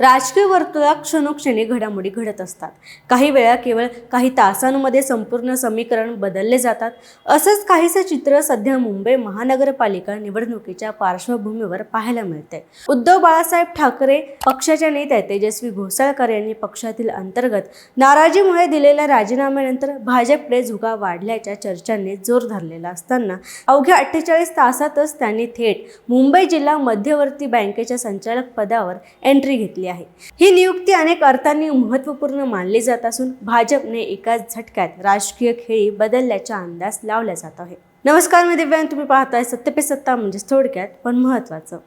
राजकीय वर्तुळात क्षणोक्षणी घडामोडी घडत असतात. काही वेळा केवळ काही तासांमध्ये संपूर्ण समीकरण बदलले जातात. असंच काहीसं चित्र सध्या मुंबई महानगरपालिका निवडणुकीच्या पार्श्वभूमीवर पाहायला मिळते उद्धव बाळासाहेब ठाकरे पक्षाच्या नेत्या तेजस्वी घोसाळकर यांनी पक्षातील अंतर्गत नाराजीमुळे दिलेल्या राजीनाम्यानंतर भाजपकडे झुका वाढल्याच्या चर्चांनी जोर धरलेला असताना अवघ्या अठ्ठेचाळीस तासातच त्यांनी थेट मुंबई जिल्हा मध्यवर्ती बँकेच्या संचालक पदावर एंट्री घेतली आहे. ही नियुक्ती अनेक अर्थांनी महत्त्वपूर्ण मानली जात असून भाजपने एकाच झटक्यात राजकीय खेळी बदलल्याचा अंदाज लावला जात आहे. नमस्कार मी दिव्यांग तुम्ही पाहताय सत्य पे सत्ता म्हणजेच थोडक्यात पण महत्त्वाचं.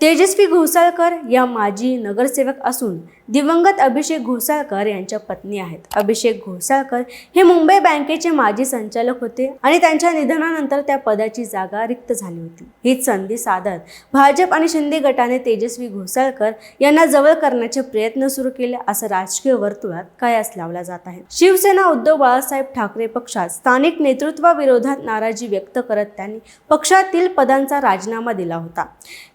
तेजस्वी घोसाळकर या माजी नगरसेवक असून दिवंगत अभिषेक घोसाळकर यांच्या पत्नी आहेत. अभिषेक घोसाळकर हे मुंबई बँकेचे माजी संचालक होते आणि त्यांच्या निधनानंतर त्या पदाची जागा रिक्त झाली होती. हीच संधी साधत भाजप आणि शिंदे गटाने तेजस्वी घोसाळकर यांना जवळ करण्याचे प्रयत्न सुरू केले असं राजकीय वर्तुळात कयास लावला जात आहे. शिवसेना उद्धव बाळासाहेब ठाकरे पक्षात स्थानिक नेतृत्वाविरोधात नाराजी व्यक्त करत त्यांनी पक्षातील पदांचा राजीनामा दिला होता.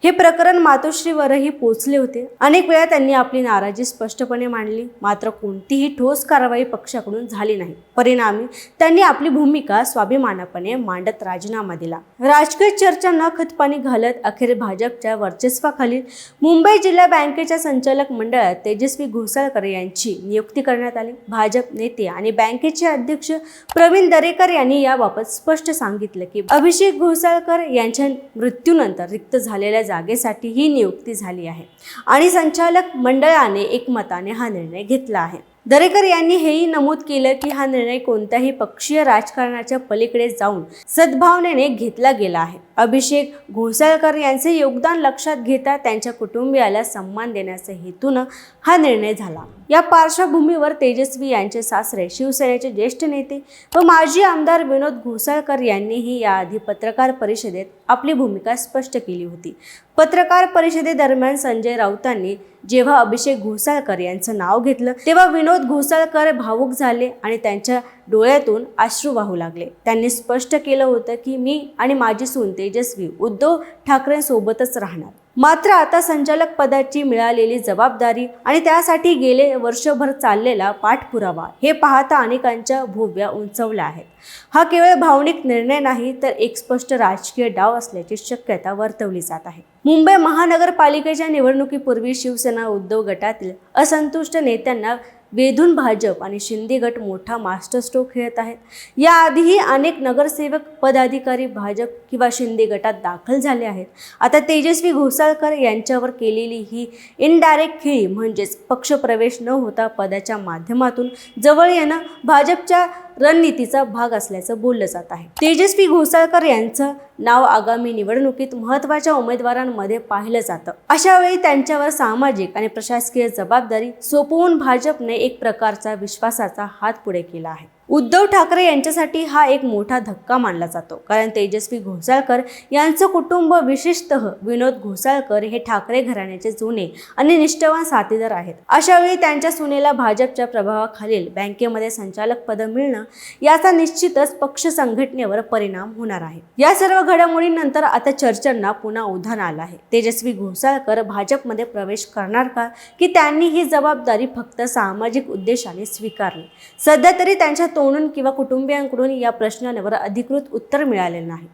हे प्रकरण मातोश्रीवरही पोचले होते. अनेक वेळा त्यांनी आपली नाराजी स्पष्टपणे मांडली. मात्र कोणतीही ठोस कारवाई पक्षाकडून झाली नाही. परिणामी त्यांनी आपली भूमिका स्वाभिमानापणे मांडत राजीनामा दिला. राजकीय चर्चा न खतपाणी घालत अखेर भाजपच्या वर्चस्वाखालील मुंबई जिल्हा बँकेच्या संचालक मंडळात तेजस्वी घोसाळकर यांची नियुक्ती करण्यात आली. भाजप नेते आणि बँकेचे अध्यक्ष प्रवीण दरेकर यांनी याबाबत स्पष्ट सांगितलं की अभिषेक घोसाळकर यांच्या मृत्यूनंतर रिक्त झालेल्या जागेसाठी ही नियुक्ती झाली आहे. आणि संचालक मंडळाने एकमताने हा निर्णय घेतला आहे. दरेकर यांनी हेही नमूद केलं की हा निर्णय कोणत्याही पक्षीय राजकारणाच्या पलीकडे जाऊन सद्भावनेने घेतला गेला आहे. अभिषेक घोसाळकर यांचे योगदान लक्षात घेता त्यांच्या कुटुंबियाला सन्मान देण्याच्या हेतूनं हा निर्णय झाला. या पार्श्वभूमीवर तेजस्वी यांचे सासरे शिवसेनेचे ज्येष्ठ नेते व माजी आमदार विनोद घोसाळकर यांनीही याआधी पत्रकार परिषदेत आपली भूमिका स्पष्ट केली होती. पत्रकार परिषदेदरम्यान संजय राऊतांनी जेव्हा अभिषेक घोसाळकर यांचं नाव घेतलं तेव्हा विनोद घोसाळकर भावूक झाले आणि त्यांच्या डोळ्यातून अश्रू वाहू लागले. त्यांनी स्पष्ट केलं होतं की मी आणि माझी सून तेजस्वी उद्धव ठाकरेंसोबतच राहणार. मात्र आता संचालक पदाची मिळालेली जबाबदारी आणि त्यासाठी गेले वर्षभर चाललेला पाठपुरावा हे पाहता अनेकांच्या भोव्या उंचवल्या आहेत. हा केवळ भावनिक निर्णय नाही तर एक स्पष्ट राजकीय डाव असल्याची शक्यता वर्तवली जात आहे. मुंबई महानगरपालिकेच्या निवडणुकीपूर्वी शिवसेना उद्धव गटातील असंतुष्ट नेत्यांना वेधून भाजप आणि शिंदे गट मोठा मास्टर स्ट्रोक खेळत आहेत. याआधीही अनेक नगरसेवक पदाधिकारी भाजप किंवा शिंदे गटात दाखल झाले आहेत. आता तेजस्वी घोसाळकर यांच्यावर केलेली ही इनडायरेक्ट खेळी म्हणजेच पक्षप्रवेश न होता पदाच्या माध्यमातून जवळ येणं भाजपच्या रणनीतीचा भाग असल्याचं बोललं जात आहे. तेजस्वी घोसाळकर यांचं नाव आगामी निवडणुकीत महत्त्वाच्या उमेदवारांमध्ये पाहिलं जातं. अशा वेळी त्यांच्यावर सामाजिक आणि प्रशासकीय जबाबदारी सोपवून भाजपने एक प्रकारचा विश्वासाचा हात पुढे केला आहे. उद्धव ठाकरे यांच्यासाठी हा एक मोठा धक्का मानला जातो. कारण तेजस्वी घोसाळकर यांचं कुटुंब विशेषतः विनोद घोसाळकर हे ठाकरे घराण्याचे जुने आणि निष्ठावान साथीदार आहेत. अशावेळी त्यांच्या सुनेला भाजपच्या प्रभावाखालील बँकेमध्ये संचालक पद मिळणं याचा निश्चितच पक्ष संघटनेवर परिणाम होणार आहे. या सर्व घडामोडींनंतर आता चर्चांना पुन्हा उधाण आलं आहे. तेजस्वी घोसाळकर भाजपमध्ये प्रवेश करणार का? की त्यांनी ही जबाबदारी फक्त सामाजिक उद्देशाने स्वीकारली? सध्या तरी त्यांच्या तोंडून किंवा कुटुंबियांकडून या प्रश्नांवर अधिकृत उत्तर मिळालेलं नाही.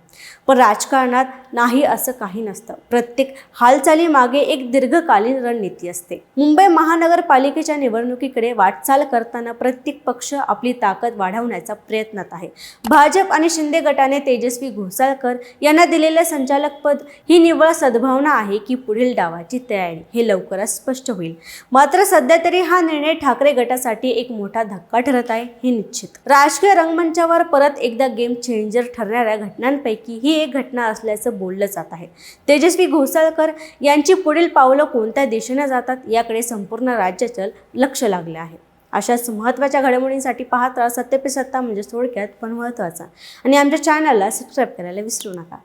पण राजकारणात नाही असं काही नसतं. प्रत्येक हालचालीमागे एक दीर्घकालीन रणनीती असते. मुंबई महानगरपालिकेच्या निवडणुकीकडे वाटचाल करताना प्रत्येक पक्ष आपली ताकद वाढवण्याचा प्रयत्नात आहे. भाजप आणि शिंदे गटाने तेजस्वी घोसाळकर यांना दिलेलं संचालकपद ही निव्वळ सद्भावना आहे की पुढील डावाची तयारी हे लवकरच स्पष्ट होईल. मात्र सध्या तरी हा निर्णय ठाकरे गटासाठी एक मोठा धक्का ठरत आहे हे निश्चित राजकीय रंगमंचावर परत एकदा गेम चेंजर ठरणाऱ्या घटनांपैकी ही एक घटना असल्याचं बोललं जात आहे. तेजस्वी घोसाळकर यांची पुढील पावलं कोणत्या दिशेने जातात याकडे संपूर्ण राज्याचं लक्ष लागले आहे. अशाच महत्त्वाच्या घडामोडींसाठी पाहत राहा सत्य पे सत्ता म्हणजे थोडक्यात पण महत्त्वाचा. आणि आमच्या चॅनलला सबस्क्राईब करायला विसरू नका.